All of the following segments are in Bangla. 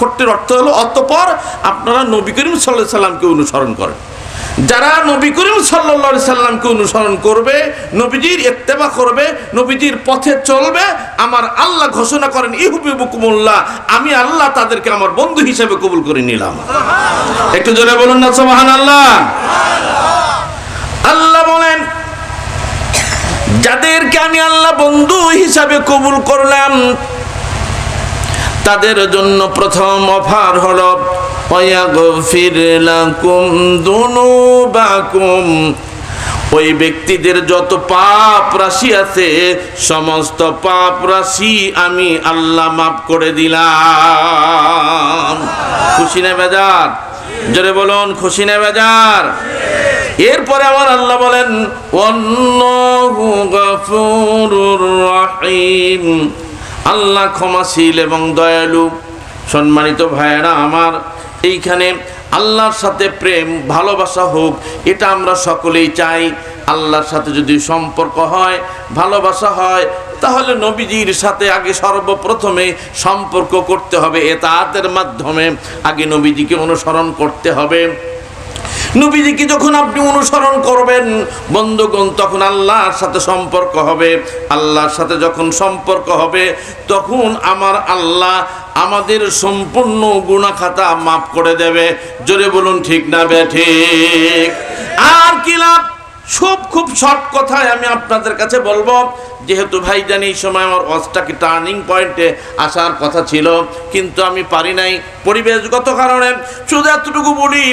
করতের অর্থ হলো, অতপর আপনারা নবী করিম সাল্লাহ সাল্লামকে অনুসরণ করেন। যারা নবী করিম সাল্লা সাল্লামকে অনুসরণ করবে, নবীজির ইত্তেবা করবে, নবীজির পথে চলবে, আমার আল্লাহ ঘোষণা করেন ইহুবি বুকুমুল্লাহ আমি আল্লাহ তাদেরকে আমার বন্ধু হিসেবে কবুল করে নিলাম। একটু জোরে বলুন না সোহান আল্লাহ আল্লাহ বলেন, যাদেরকে আমি আল্লাহ বন্ধু হিসাবে কবুল করলাম তাদের জন্য প্রথম অফার হলো ওই ব্যক্তিদের যত পাপ রাশি আছে, সমস্ত পাপ রাশি আমি আল্লাহ মাফ করে দিলাম। খুশি না বেজার? জোরে বলুন, খুশি না বেজার? এরপরে আমার আল্লাহ বলেন রহিম। আল্লাহ ক্ষমাশীল এবং দয়ালু। সম্মানিত ভাইয়েরা, আমার এইখানে আল্লাহর সাথে প্রেম, ভালোবাসা হোক, এটা আমরা সকলেই চাই। আল্লাহর সাথে যদি সম্পর্ক হয়, ভালোবাসা হয়, তাহলে নবীজির সাথে আগে সর্বপ্রথমে সম্পর্ক করতে হবে এ এতাতের মাধ্যমে। আগে নবীজিকে অনুসরণ করতে হবে। নবীজিকে যখন আপনি অনুসরণ করবেন, বন্ধুগণ, তখন আল্লাহর সাথে সম্পর্ক হবে। আল্লাহর সাথে যখন সম্পর্ক হবে, তখন আমার আল্লাহ আমাদের সম্পূর্ণ গুণাখাতা মাফ করে দেবে। জোরে বলুন, ঠিক না বে, ঠিক? আর কি লাভ? সব খুব শর্ট কথায় আমি আপনাদের কাছে বলব যেহেতু ভাইজান এই সময় আমার অস্টাকে টার্নিং পয়েন্টে আসার কথা ছিল, কিন্তু আমি পারি নাই। পরিবেশগত কারণে শুধু এতটুকু বলি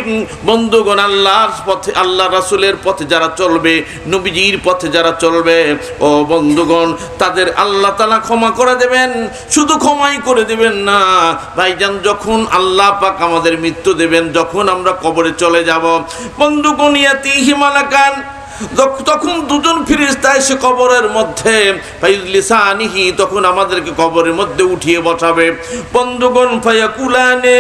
বন্ধুগণ, আল্লাহর পথে, আল্লাহ রাসুলের পথে যারা চলবে, নবীজির পথে যারা চলবে, ও বন্ধুগণ, তাদের আল্লাহ তালা ক্ষমা করে দেবেন। শুধু ক্ষমাই করে দেবেন না ভাইজান যখন আল্লাহ পাক আমাদের মৃত্যু দেবেন, যখন আমরা কবরে চলে যাব, বন্ধুগণ ইয়াতি হিমালাকান তখন দুজন ফিরিস্তা এসে কবরের মধ্যে ফাইজলিসানিহি তখন আমাদেরকে কবরের মধ্যে উঠিয়ে বসাবে। বন্ধুগণ, ফায়াকুলানে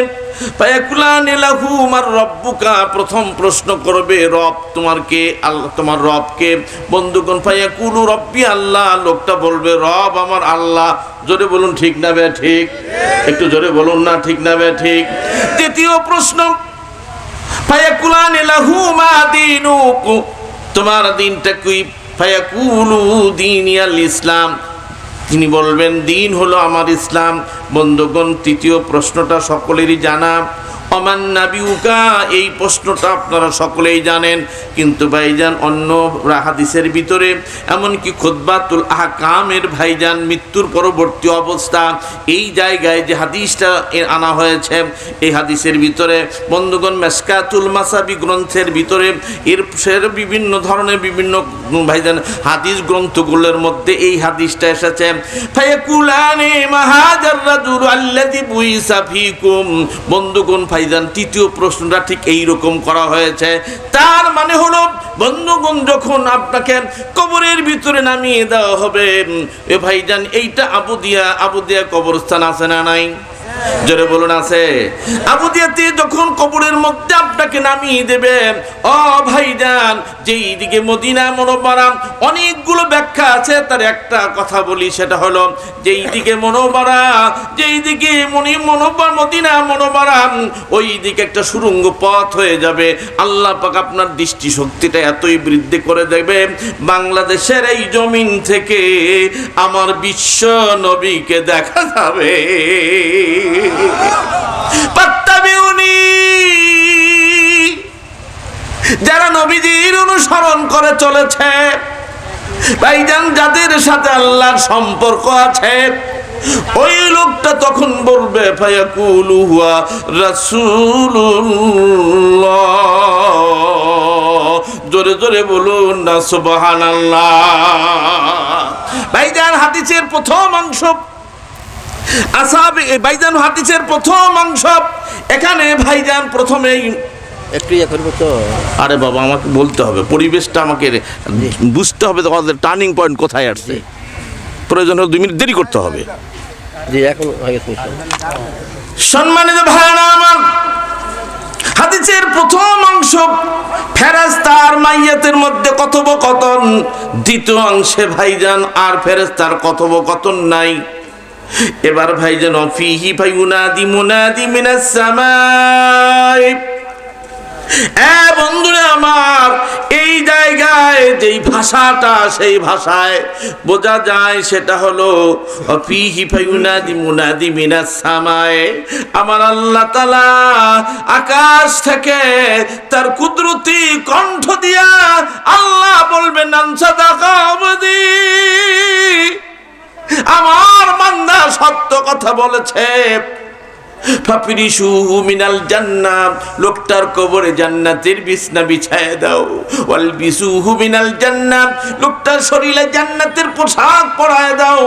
ফায়াকুলানে লাহু, মার রব্বুকা প্রথম প্রশ্ন করবে, রব তোমার কে? আল্লাহ তোমার রব কে? বন্ধুগণ, ফায়াকুলু রব্বি আল্লাহ, লোকটা বলবে, রব আমার আল্লাহ। জোরে বলুন, ঠিক না বে, ঠিক? একটু জোরে বলুন না, ঠিক না বে, ঠিক? তৃতীয় প্রশ্ন, ফায়াকুলানে লাহু মা দীনুকু তোমার দিনটা কি? ফায়াকুলু দিনিয়াল ইসলাম। তিনি বলবেন, দিন হলো আমার ইসলাম। বন্ধুগণ, তৃতীয় প্রশ্নটা সকলেরই জানা। অমান নাবিউকা, এই প্রশ্নটা আপনারা সকলেই জানেন। কিন্তু ভাইজান, অন্য হাদিসের ভিতরে এমনকি খুদ্বাতুল আহকামের ভাইজান, মৃত্যুর পরবর্তী অবস্থা, এই জায়গায় যে হাদিসটা আনা হয়েছে, এই হাদিসের ভিতরে বন্ধুগণ, মেসকাতুল মাসাবি গ্রন্থের ভিতরে এর সের বিভিন্ন ধরনের বিভিন্ন ভাইজান, হাদিস গ্রন্থগুলোর মধ্যে এই হাদিসটা এসেছে। ফীকুম। বন্ধুগণ ভাইজান তৃতীয় প্রশ্নটা ঠিক এই রকম করা হয়েছে। তার মানে হলো, বন্ধুগণ, যখন আপনাকে কবরের ভিতরে নামিয়ে দেওয়া হবে এ ভাইজান, এইটা আবুদিয়া আবুদিয়া কবরস্থান আছে না নাই? জোরে বলুন আছে। আবুদিয়াতে যখন কবরের মধ্যে আপনাকে নামিয়ে দেবে, ও ভাইজান, যেই দিকে মদিনা মনোবরা, অনেকগুলো ব্যাখ্যা আছে, তার একটা কথা বলি, সেটা হলো, যেই দিকে মনোবরা, যেই দিকে মনি মনোবর, মদিনা মনোবরা, ওই দিকে একটা সুরঙ্গ পথ হয়ে যাবে। আল্লাহ পাক আপনার দৃষ্টিশক্তিটা এতই বৃদ্ধি করে দেবে, বাংলাদেশের এই জমিন থেকে আমার বিশ্ব নবীকে দেখা যাবে। যারা নবীজির অনুসরণ করে চলেছে, ভাইজান, যাদের সাথে আল্লাহর সম্পর্ক আছে, ওই লোকটা তখন বলবে জোরে জোরে বলুন না, সুবহানাল্লাহ। ভাইজান, হাদিসের প্রথম অংশ আসাবে ভাইজান হাদিসের প্রথম অংশ। এখানে ভাইজান প্রথমেই ইয়ে আরে বাবা আমাকে বলতে হবে। পরিবেশটা আমাকে বুঝতে হবে টার্নিং পয়েন্ট কোথায় আসছে। প্রয়োজন হলে দুই মিনিট দেরি করতে হবে। সম্মানিত ভাইরা আমার হাদিসের প্রথম অংশ ফেরেস্তার মাইয়াতের মধ্যে কথোপকথন। দ্বিতীয় অংশে ভাইজান আর ফেরেস্তার কথোপকথন নাই। এবার ভাই যেন অফিহি ভাই উনাদি মুনাদি মিনাস সামাই। এ বন্ধুরা আমার, এই জায়গায় যেই ভাষাটা, সেই ভাষায় বোঝা যায় সেটা হলো, ফিহি আমার আল্লাহ তাআলা আকাশ থেকে তার কুদরতি কণ্ঠ দিয়া আল্লাহ বলবেন আনসাদাকা আবদি। আমার মান্দা সত্য কথা বলেছে। জান্নাত লোকটার কবরে জান্নাতের বিছনা বিছায় দাও। মিনাল জান্নাত লোকটার শরীরে জান্নাতের পোশাক পরায় দাও।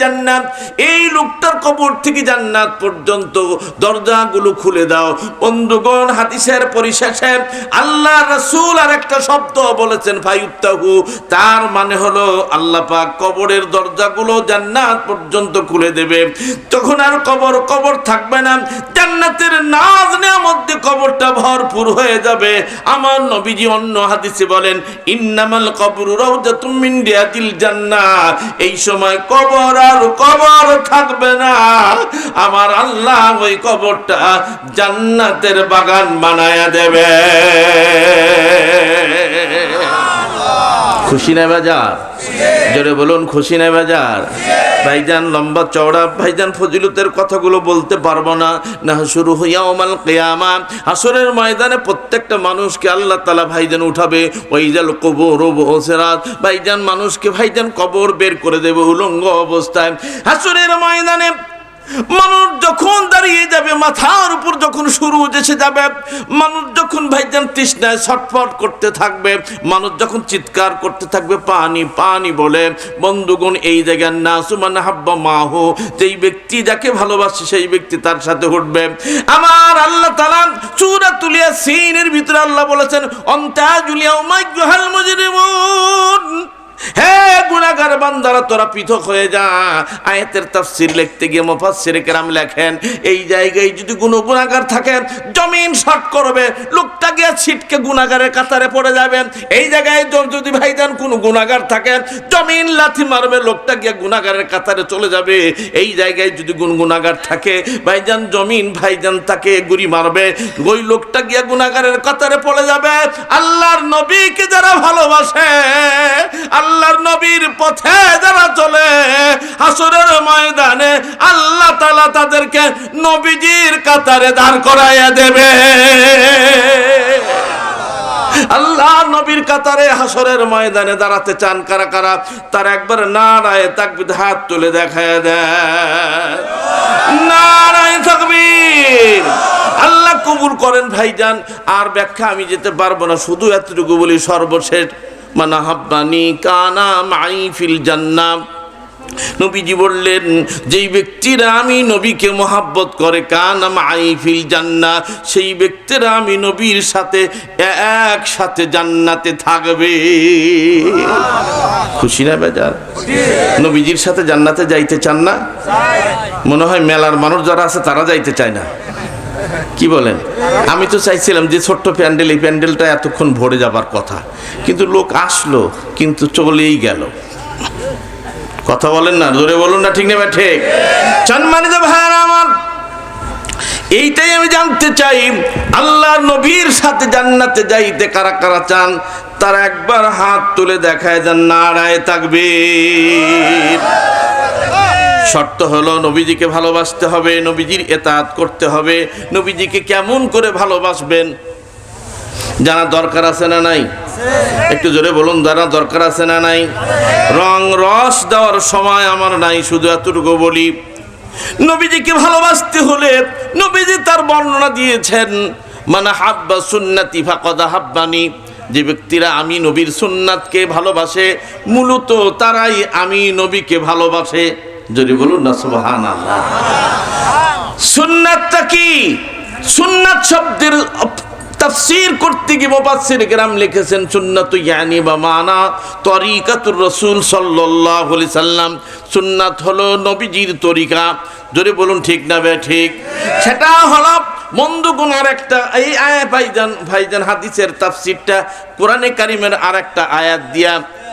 জান্নাত এই লোকটার কবর থেকে জান্নাত পর্যন্ত দরজাগুলো খুলে দাও। বন্ধুগণ, হাদিসের পরিশেষে আল্লাহ রাসূল আর একটা শব্দ বলেছেন, ফায়ুত্তাহু, তার মানে হলো আল্লাহ পাক কবরের দরজাগুলো জান্নাত পর্যন্ত খুলে দেবে। তখন আর কবর কবর থাকবে না। জান্নাতের নাজ মধ্যে কবরটা ভরপুর হয়ে যাবে। আমার নবীজি অন্য হাদিসে বলেন, ইন্নামাল কবর রাউজাতুম মিন রিয়াদিল জান্নাহ এই সময় কবর আর কবর থাকবে না। আমার আল্লাহ ওই কবরটা জান্নাতের বাগান বানায়া দেবে। খুশি না বাজার? জোরে বলুন, খুশি না বাজার? ভাইজান লম্বা চওড়া, ভাইজান ফজিলতের কথাগুলো বলতে পারব না। না শুরু হইয়া ওমাল কেয়ামা। হাসরের ময়দানে প্রত্যেকটা মানুষকে আল্লাহ তালা ভাইজান উঠাবে। ওইজাল কবর ওসেরাত ভাইজান মানুষকে ভাইজান কবর বের করে দেবে উলঙ্গ অবস্থায়। হাসরের ময়দানে মানুষ যখন দাঁড়িয়ে যাবে, মাথার উপর যখন শুরু এসে যাবে, মানুষ যখন ভাইজান তৃষ্ণায় ছটফট করতে থাকবে, মানুষ যখন চিৎকার করতে থাকবে, পানি পানি বলে, বন্ধুগণ, এই জায়গার না সুমান হাব্বা মাহু। যেই ব্যক্তি যাকে ভালোবাসে, সেই ব্যক্তি তার সাথে উঠবে। আমার আল্লাহ তালা চূড়া তুলিয়া সিনের ভিতরে আল্লাহ বলেছেন অন্তা জুলিয়া উমাইহাল মুজরিমুন বান্দারা তোরা পৃথক হয়ে যা। আয়াতের তাফসির লিখতে গিয়ে মুফাসসির কেরাম লেখেন, এই জায়গায় যদি কোনো গুনাগার থাকে জমিন শর্ট করবে। লোকটা গিয়ে ছিটকে গুনাগারের কাতারে পড়ে যাবে এই জায়গায় যদি ভাইজান কোনো গুনাগার থাকে জমিন লাথি মারবে, লোকটা গিয়ে গুনাগারের কাতারে চলে যাবে। এই জায়গায় যদি গুন গুনাগার থাকে, ভাইজান জমিন, ভাইজান তাকে গুড়ি মারবে। ওই লোকটা গিয়ে গুনাগারের কাতারে পড়ে যাবে। আল্লাহর নবীকে যারা ভালোবাসে, আল্লাহর নবীর পথে যারা চলে ময়দানে আল্লাহ তালা তাদেরকে নবীজির কাতারে দাঁড় করাইয়া দেবে। আল্লাহ নবীর কাতারে হাসরের ময়দানে দাঁড়াতে চান কারা কারা? তার একবার নারায় তাকবিদ হাত তুলে দেখায় দেয় নারায় তাকবীর। আল্লাহ কবুল করেন ভাইজান, আর ব্যাখ্যা আমি যেতে পারব না, শুধু এতটুকু বলি সর্বশেষ। মানা হাব্বানি কানা মাই ফিল জান্নাম নবীজি বললেন, যেই ব্যক্তিরা আমি নবীকে মোহাব্বত করে, কান আইফিল জান্না সেই ব্যক্তিরা আমি নবীর সাথে একসাথে জান্নাতে থাকবে। খুশি না বেজার? নবীজির সাথে জান্নাতে যাইতে চান না? মনে হয় মেলার মানুষ যারা আছে, তারা যাইতে চায় না। কি বলেন? আমি তো চাইছিলাম যে ছোট্ট প্যান্ডেল, এই প্যান্ডেলটা এতক্ষণ ভরে যাবার কথা। কিন্তু লোক আসলো, কিন্তু চলেই গেল। কথা বলেন না, জোরে বলুন না, ঠিক নেবে ঠিক। সম্মানিত ভাইয়ারা আমার, এইটাই আমি জানতে চাই আল্লাহ নবীর সাথে জান্নাতে যাইতে কারা কারা চান, তারা একবার হাত তুলে দেখায় যান নারায় থাকবে শর্ত হলো নবীজিকে ভালোবাসতে হবে, নবীজির এতাত করতে হবে। নবীজিকে কেমন করে ভালোবাসবেন? জানা দরকার আছে না নাই? একটু জোরে বলুন, জানা দরকার আছে না নাই? রং রস দেওয়ার সময় আমার নাই, শুধু এতটুকু বলি। নবীজিকে ভালোবাসতে হলে নবীজি তার বর্ণনা দিয়েছেন মানে হাব্বা সুন্নাতি ফাকদা হাব্বানি। যে ব্যক্তিরা আমি নবীর সুন্নাতকে ভালোবাসে, মূলত তারাই আমি নবীকে ভালোবাসে। যদি বলুন না সুবহান সুন্নাতটা কি? সুন্নাত শব্দের তাফসীর করতে গিয়ে মুফাসসির গ্রাম লিখেছেন ইয়ানি বা মানা তরিকাতুর রাসূল সাল্লাল্লাহু আলাইহি সাল্লাম। সুন্নাত হলো নবীজির তরিকা। জোরে বলুন ঠিক না বে ঠিক? সেটা হলো মন্দ গুনার একটা এই আয়া ভাইজান ভাইজান হাদিসের তাফসীরটা কোরআনে কারিমের আর একটা আয়াত দিয়া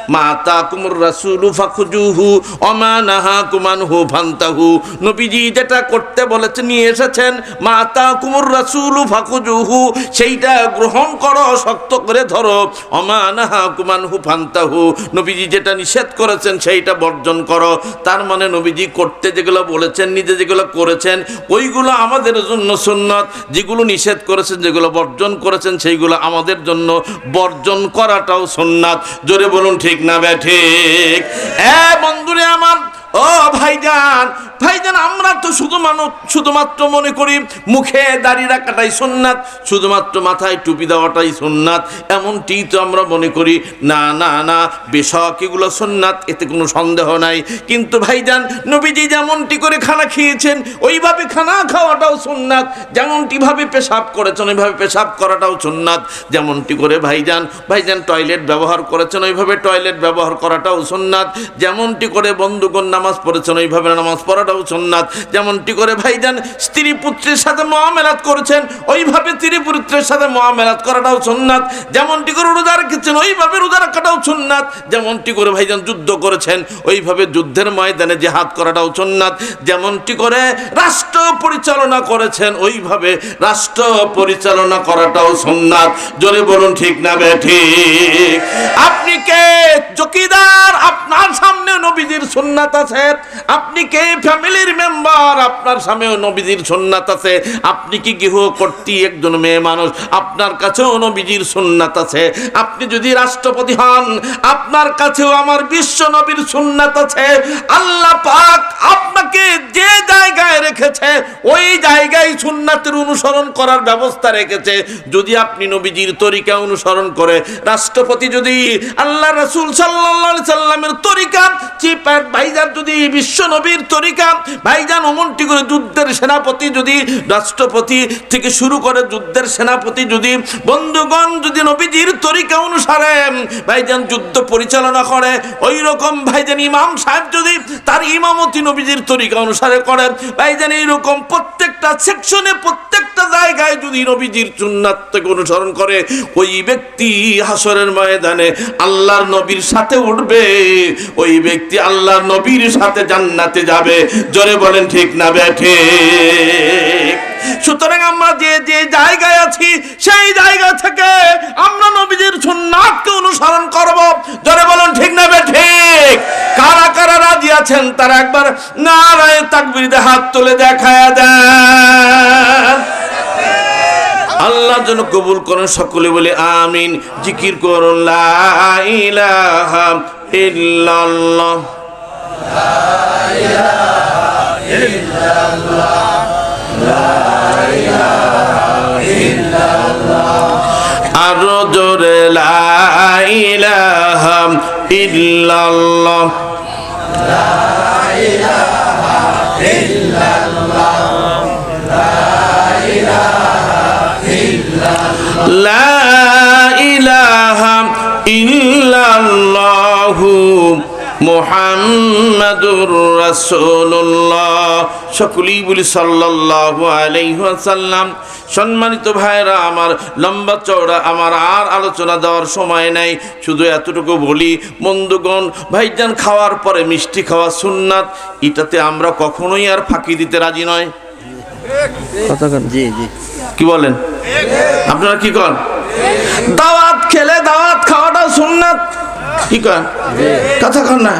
মা তাকুমুর রাসূলু ফাখুজুহু ওমা নাহাকুম আনহু ফান্তাহু। নবীজি যেটা করতে বলেছেন, নিয়ে এসেছেন মা তাকুমুর রাসূলু ফাখুজুহু, সেইটা গ্রহণ করো, শক্ত করে ধরো। ওমা নাহাকুম আনহু ফান্তাহু। নবীজি যেটা নিষেধ করেছেন, সেইটা বর্জন করো। তার মানে নবীজি করতে যেগুলো বলেছেন, নিজে যেগুলো করেছেন, ওইগুলো আমাদের জন্য সুন্নত। যেগুলো নিষেধ করেছেন, যেগুলো বর্জন করেছেন, সেইগুলো আমাদের জন্য বর্জন করাটাও সুন্নাত। জোরে বলুন ঠিক না বে ঠিক? এ বন্ধুরে আমার ও ভাইজান ভাইজান, আমরা তো শুধু মানুষ শুধুমাত্র মনে করি মুখে দাড়ি রাখাটাই সুন্নাত, শুধুমাত্র মাথায় টুপি দেওয়াটাই সুন্নাত, এমনটি তো আমরা মনে করি, না না না, বেশক এগুলো সুন্নাত, এতে কোনো সন্দেহ নাই। কিন্তু ভাইজান, নবীজি যেমনটি করে খানা খেয়েছেন, ওইভাবে খানা খাওয়াটাও সুন্নাত, যেমনটি ভাবে পেশাব করেছেন, ওইভাবে পেশাব করাটাও সুন্নাত, যেমনটি করে ভাইজান ভাইজান টয়লেট ব্যবহার করেছেন, ওইভাবে টয়লেট ব্যবহার করাটাও সুন্নাত, যেমনটি করে বন্ধুগণ নামাজ পড়েছেন, ওইভাবে নামাজ পড়াটাও সুন্নাত। যেমনটি করে ভাইজান, স্ত্রী পুত্রের সাথে মহামেলাত করেছেন, ওইভাবে স্ত্রী পুত্রের সাথে মহামেলাত করাটাও সুন্নাত। যেমনটি করে রোজা রেখেছেন, ওইভাবে রোজা রাখাটাও সুন্নাত। যেমনটি করে ভাইজান যুদ্ধ করেছেন, ওইভাবে যুদ্ধের ময়দানে জেহাদ করাটাও সুন্নাত। যেমনটি করে রাষ্ট্র পরিচালনা করেছেন, ওইভাবে রাষ্ট্র পরিচালনা করাটাও সুন্নাত। জোরে বলুন, ঠিক না বে, ঠিক? আপনি কে? চকিদার সুন্নাত আছে। আপনি কে? ফ্যামিলির মেম্বার আপনার সামনেও নবীজির সুন্নাত আছে। আপনি কি গৃহ কর্তৃ একজন মেয়ে মানুষ? আপনার কাছেও নবীজির সুন্নাত আছে। আপনি যদি রাষ্ট্রপতি হন, আপনার কাছেও আমার বিশ্ব নবীর সুন্নাত আছে। আল্লাহ পাক আপনাকে যে জায়গায় রেখেছে, ওই জায়গায় সুন্নাতের অনুসরণ করার ব্যবস্থা রেখেছে। যদি আপনি নবীজির তরিকা অনুসরণ করে, রাষ্ট্রপতি যদি আল্লাহ রাসূল সাল্লাল্লাহু সাল্লামের তরিকা, চিপার ভাইজান যদি বিশ্ব নবীর তরিকা, ভাইজান অমনটি করে যুদ্ধের সেনাপতি যদি, রাষ্ট্রপতি থেকে শুরু করে যুদ্ধের সেনাপতি যদি, বন্ধুগণ যদি নবীজির তরিকা অনুসারে, ভাইজান যুদ্ধ পরিচালনা করে ওই রকম ভাইজান ইমাম সাহেব যদি তার ইমামতি নবীজির তরিকা অনুসারে করে, ভাইজান এইরকম প্রত্যেকটা সেকশনে, প্রত্যেকটা জায়গায় যদি নবীজির সুন্নাত থেকে অনুসরণ করে, ওই ব্যক্তি হাসরের ময়দানে আল্লাহর নবীর সাথে উঠবে, ওই ব্যক্তি আল্লাহর নবীর সাথে জান্নাতে যাবে। জোরে বলেন, ঠিক না ব্যাঠে সুতরাং আমরা যে যে জায়গায় আছি, সেই জায়গা থেকে আমরা নবীজির সুন্নাতকে অনুসরণ করব। জোরে বলুন, ঠিক না বে, ঠিক? কারা কারা রাজি আছেন, তারা একবার নারায় তাকবীর হাত তুলে দেখায় দেন। আল্লাহ যেন কবুল করেন সকলে, বলে আমিন। জিকির করুন, লা ইলাহা ইল্লাল্লাহ। আরও জোরে লা ইলাহা ইল্লাল্লাহ। লা ইলাহা ইল্লাল্লাহু। মুহাম্মাদুর রাসূলুল্লাহ। সকলেই বলি সাল্লাল্লাহু আলাইহি ওয়াসাল্লাম। সম্মানিত ভাইরা আমার লম্বা চওড়া আমার আর আলোচনা দেওয়ার সময় নাই। শুধু এতটুকু বলি বন্ধুগণ ভাইজান খাওয়ার পরে মিষ্টি খাওয়া সুন্নাত এটাতে আমরা কখনোই আর ফাঁকি দিতে রাজি নয়। কি বলেন? আপনারা কি করেন দাওয়াত খেলে দাওয়াত খাওয়াটা সুন্নাত। কি কথা কন না।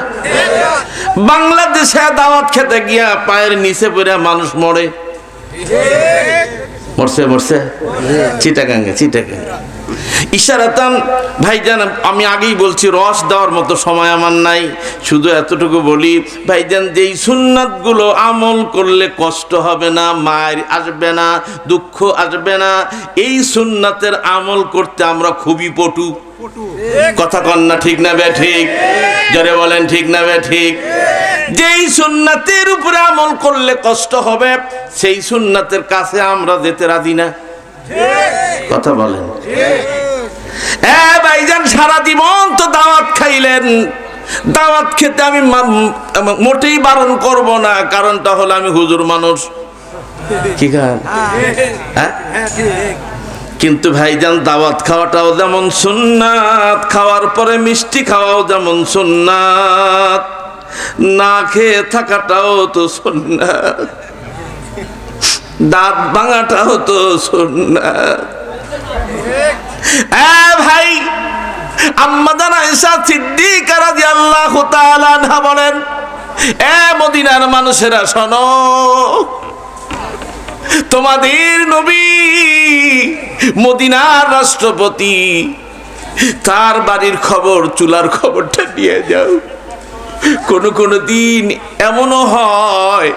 বাংলাদেশে দাওয়াত খেতে গিয়া পায়ের নিচে পড়ে মানুষ মরে। মরছে মরছে। চিটাগাঙ্গে চিটাগাঙ্গে। ইশারাতান, ভাইজান, আমি আগেই বলছি, রস দেওয়ার মতো সময় আমার নাই, শুধু এতটুকু বলি, ভাইজান, যেই সুন্নাতগুলো আমল করলে কষ্ট হবে না, মায়ের আসবে না, দুঃখ আসবে না, এই সুন্নাতের আমল করতে আমরা খুবই পটু। কথা কন না ঠিক না বে ঠিক? যারে বলেন ঠিক না বে ঠিক? যেই সুন্নাতের উপরে আমল করলে কষ্ট হবে, সেই সুন্নাতের কাছে আমরা যেতে রাজি না। কথা বলেন। ভাইজান সারা জীবন তো দাওয়াত খাইলেন। দাওয়াত খেতে আমি মোটেই বারণ করব না কারণটা হলো আমি হুজুর মানুষ। কি হ্যাঁ? কিন্তু ভাইজান দাওয়াত খাওয়াটাও যেমন সুন্নাত খাওয়ার পরে মিষ্টি খাওয়াও যেমন সুন্নাত। না খেয়ে থাকাটাও তো সুন্নাত। দাঁত ভাঙাটাও তো সুন্নাত। এ ভাই আম্মাদান আয়েশা সিদ্দিকা রাদিয়াল্লাহু তাআলা আনহা বলেন, এ মদিনার মানুষেরা শোনো, তোমাদের নবী মদিনার রাষ্ট্রপতি, তার বাড়ির খবর, চুলার খবরটা নিয়ে যাও কোন কোন দিন এমনও হয়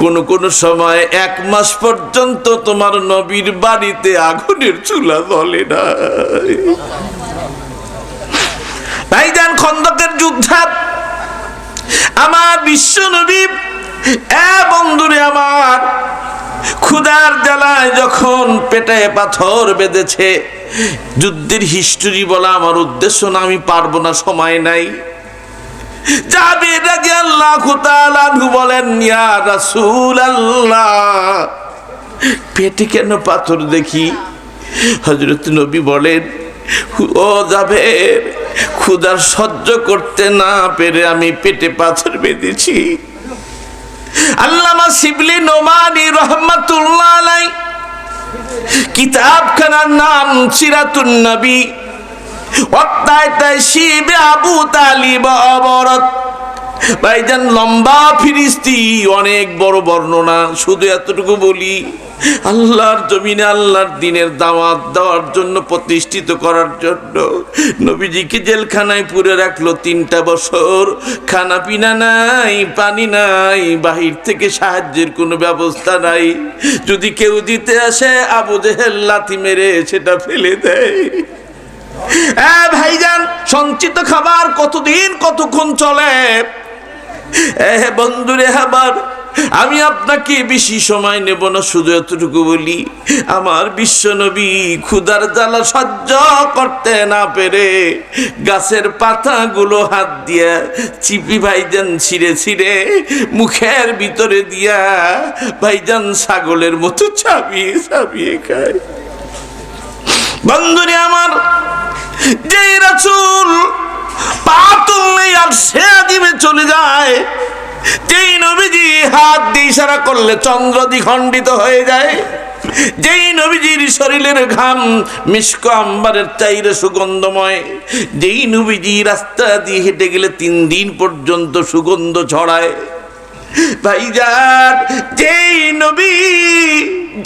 কোন কোন সময় এক মাস পর্যন্ত তোমার নবীর বাড়িতে আগুনের চুলা জ্বলে না। খন্দকের যুদ্ধ আমার বিশ্ব নবী, এ বন্ধুরে আমার ক্ষুদার জ্বালায় যখন পেটে পাথর বেঁধেছে, যুদ্ধের হিস্টোরি বলা আমার উদ্দেশ্য না, আমি পারব না, সময় নাই। যাবে রাদিয়াল্লাহু তাআলা বলেন, ইয়া রাসূলুল্লাহ, পেটে কেন পাথর দেখি? হযরত নবী বলেন, ও যাবে ক্ষুধার সহ্য করতে না পেরে আমি পেটে পাথর বেঁধেছি। আল্লামা শিবলি নোমানি রহমাতুল্লাহ আলাই কিতাবখানার নাম সিরাতুন নবী। অত্যায় তাই শিবে আবু তালিব অবরত ভাইজান, লম্বা ফিরিস্তি, অনেক বড় বর্ণনা, শুধু এতটুকু বলি, আল্লাহর জমিনে আল্লাহর দিনের দাওয়াত দেওয়ার জন্য প্রতিষ্ঠিত করার জন্য নবীজিকে জেলখানায় পুরে রাখল তিনটা বছর। খানা পিনা নাই, পানি নাই, বাহির থেকে সাহায্যের কোনো ব্যবস্থা নাই। যদি কেউ দিতে আসে, আবু জেহেল লাথি মেরে সেটা ফেলে দেয়। ভাইজান, সঞ্চিত খাবার কতদিন, কতক্ষণ চলে? বন্ধুরে আবার আমি আপনাকে বেশি সময় নেব না, শুধু এতটুকু বলি, আমার বিশ্ব নবী ক্ষুদার জ্বালা সহ্য করতে না পেরে গাছের পাতাগুলো হাত দিয়া চিপি ভাইজান ছিঁড়ে ছিঁড়ে মুখের ভিতরে দিয়া ভাইজান ছাগলের মতো চাবিয়ে চাবিয়ে খায়। বন্ধুরে আমার যে রাসূল পা তুললেই আর সে দিবে চলে যায়, যেই নবীজি হাত দিয়ে ইশারা করলে চন্দ্র দ্বিখণ্ডিত হয়ে যায়, যেই নবীজির শরীরের ঘাম মিষ্ক আম্বারের চাইরে সুগন্ধময়, যেই নবীজি রাস্তা দিয়ে হেঁটে গেলে তিন দিন পর্যন্ত সুগন্ধ ছড়ায়। ভাইজান যেই নবী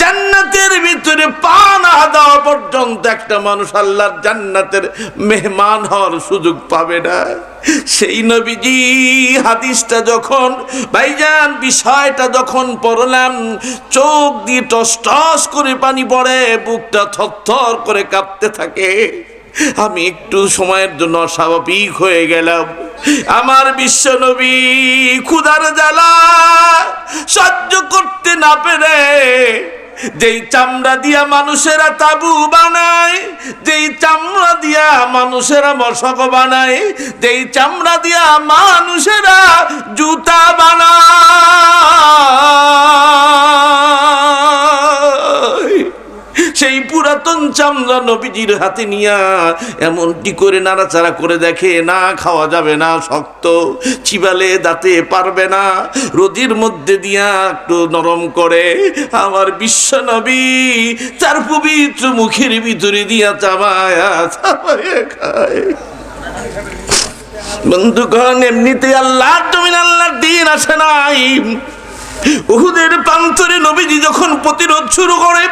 জান্নাতের ভিতরে পা না দেওয়া পর্যন্ত একটা মানুষ আল্লাহর জান্নাতের মেহমান হওয়ার সুযোগ পাবে না। সেই নবীজি হাদিসটা যখন ভাইজান বিষয়টা যখন পড়লাম, চোখ দিয়ে টস টস করে পানি পড়ে, বুকটা থরথর করে কাঁপতে থাকে। আমি একটু সময়ের জন্য স্বাভাবিক হয়ে গেলাম। আমার বিশ্ব নবী ক্ষুধার জ্বালা সহ্য করতে না পেরে যেই চামড়া দিয়া মানুষেরা তাবু বানায়, যেই চামড়া দিয়া মানুষেরা মশক বানায়, যেই চামড়া দিয়া মানুষেরা জুতা বানায়। সেই পুরাতন চামড়া নবীজির হাতে নিয়া এমনটি করে নাড়াচাড়া করে দেখে, না, খাওয়া যাবে না, শক্ত, চিবালে দাঁতে পারবে না রোদির মধ্যে দিয়া একটু নরম করে, আমার বিশ্ব নবী তার পবিত্র মুখের ভিতরে দিয়া চাবায়া চাবায়া খায়। বন্ধুগণ, এমনিতে আল্লাহ তুমি আল্লাহর দিন আসে নাই। উহুদের প্রান্তরে নবীজি যখন প্রতিরোধ শুরু করে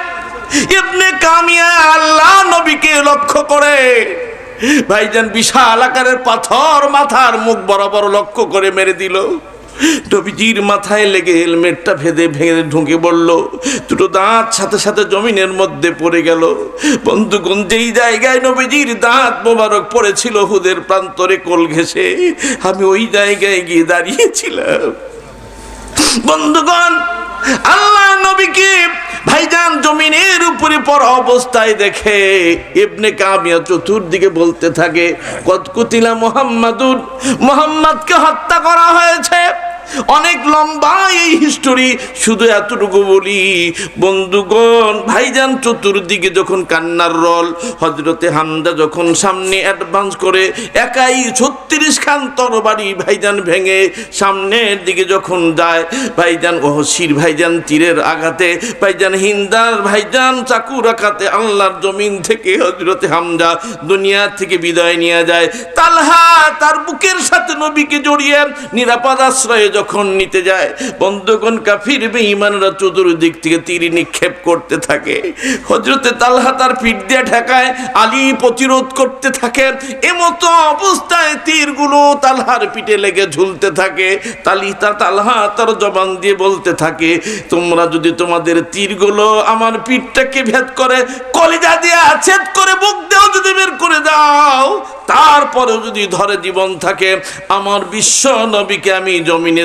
ইবনে কামিয়া আল্লাহ নবীকে লক্ষ্য করে। ভাইজান বিশাল আকারের পাথর মাথার মুখ বরাবর লক্ষ্য করে মেরে দিল। নবীজির মাথায় লেগে হেলমেটটা ভেদে ভেঙে ঢুকে পড়ল দুটো দাঁত সাথে সাথে জমিনের মধ্যে পড়ে গেল। বন্ধুগণ, যেই জায়গায় নবীজির দাঁত মোবারক পড়েছিল, হুদের প্রান্তরে কোল ঘেসে আমি ওই জায়গায় গিয়ে দাঁড়িয়েছিলাম। বন্ধুগণ, আল্লাহ নবীকে ভাইজান জমিনের উপরে পর অবস্থায় দেখে ইবনে কামিয়া চতুর্দিকে বলতে থাকে কতকুতিলা মোহাম্মদুর মোহাম্মদকে হত্যা করা হয়েছে। অনেক লম্বা এই হিস্টোরি শুধু এতটুকু বলি, বন্ধুগণ, ভাইজান চতুর্দিকে যখন কান্নার রল হজরতে হামদা যখন সামনে অ্যাডভান্স করে, একাই ছত্রিশ খান তরবারি ভাইজান ভেঙে সামনের দিকে যখন যায়, ভাইজান ওহসির ভাইজান তীরের আঘাতে, ভাইজান হিন্দার ভাইজান চাকুর আঘাতে আল্লাহর জমিন থেকে হজরতে হামদা দুনিয়া থেকে বিদায় নিয়ে যায়। তালহা তার বুকের সাথে নবীকে জড়িয়ে নিরাপদ আশ্রয়ে যখন নিতে যায়, বন্ধুগণ কাফির, বেঈমানরা চতুর্দিক থেকে তীর নিক্ষেপ করতে থাকে। হজরতে তালহা তার পিঠ দিয়ে ঠেকায়, আলী প্রতিরোধ করতে থাকে। এমতো অবস্থায় তীরগুলো তালহার পিঠে লেগে ঝুলতে থাকে। তালি তা তালহা তার জবান দিয়ে বলতে থাকে, তোমরা যদি তোমাদের তীরগুলো আমার পিঠটাকে ভেদ করে কলিজা দিয়ে আছেদ করে বুক দেও যদি বের করে দাও, তারপরেও যদি ধরে জীবন থাকে, আমার বিশ্ব নবীকে আমি জমিনে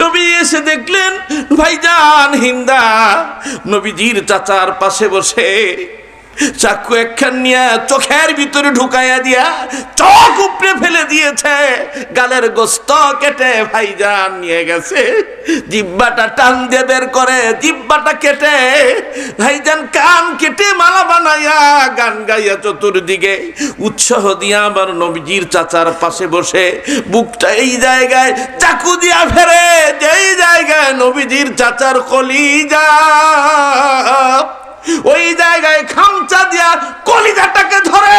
নবী এসে দেখলেন ভাইজান হিন্দা নবীজির চাচার পাশে বসে চাকু একখান নিয়ে চোখের ভিতরে ঢুকাইয়া দিয়া চোখ উপরে ফেলে দিয়েছে। গালের গোস্ত কেটে ভাইজান নিয়ে গেছে। জিব্বাটা টান দিয়ে বের করে, জিব্বাটা কেটে ভাইজান কান কেটে মালা বানাইয়া গান গাইয়া চতুর্দিকে উৎসাহ দিয়া আমার নবীজির চাচার পাশে বসে বুকটা এই জায়গায় চাকু দিয়া ফেরে, যেই জায়গায় নবীজির চাচার কলিজা। ওই জায়গায় খামচা দিয়া কলিজাটাকে ধরে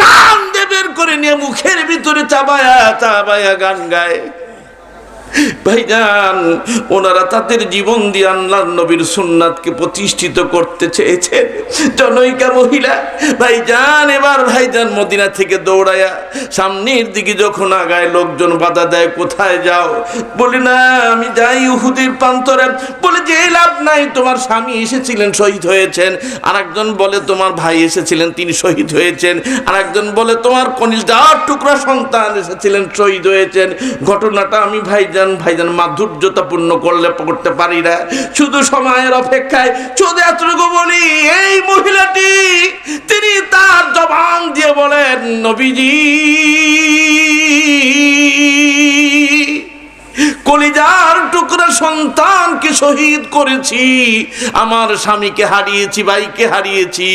টান দিয়ে বের করে নিয়ে মুখের ভিতরে চাবায়া চাবায়া গান গায়। ভাইজান, ওনারা তাদের জীবন দিয়ে আল্লাহর নবীর সুন্নাতকে প্রতিষ্ঠিত করতে চেয়েছেন। জনৈকা মহিলা, ভাইজান, এবার ভাইজান মদিনা থেকে দৌড়ায়া সামনের দিকে যখন আগায়, লোকজন বাধা দেয়, কোথায় যাও? বলি, না, আমি যাই উহুদের প্রান্তরে। বলে, যে লাভ নাই, তোমার স্বামী এসেছিলেন, শহীদ হয়েছেন। আর একজন বলে, তোমার ভাই এসেছিলেন, তিনি শহীদ হয়েছেন। আর একজন বলে, তোমার কনিল যাওয়ার টুকরা সন্তান এসেছিলেন, শহীদ হয়েছেন। ঘটনাটা আমি ভাইজান ভাইজান মাধুর্যতাপূর্ণ করলে করতে পারি না। শুধু সময়ের অপেক্ষায় শুধু এতটুকু বলি, এই মহিলাটি, তিনি তার জবান দিয়ে বলেন, নবীজি, কলিজার টুকরা সন্তানকে শহীদ করেছি, আমার স্বামীকে হারিয়েছি, ভাইকে হারিয়েছি।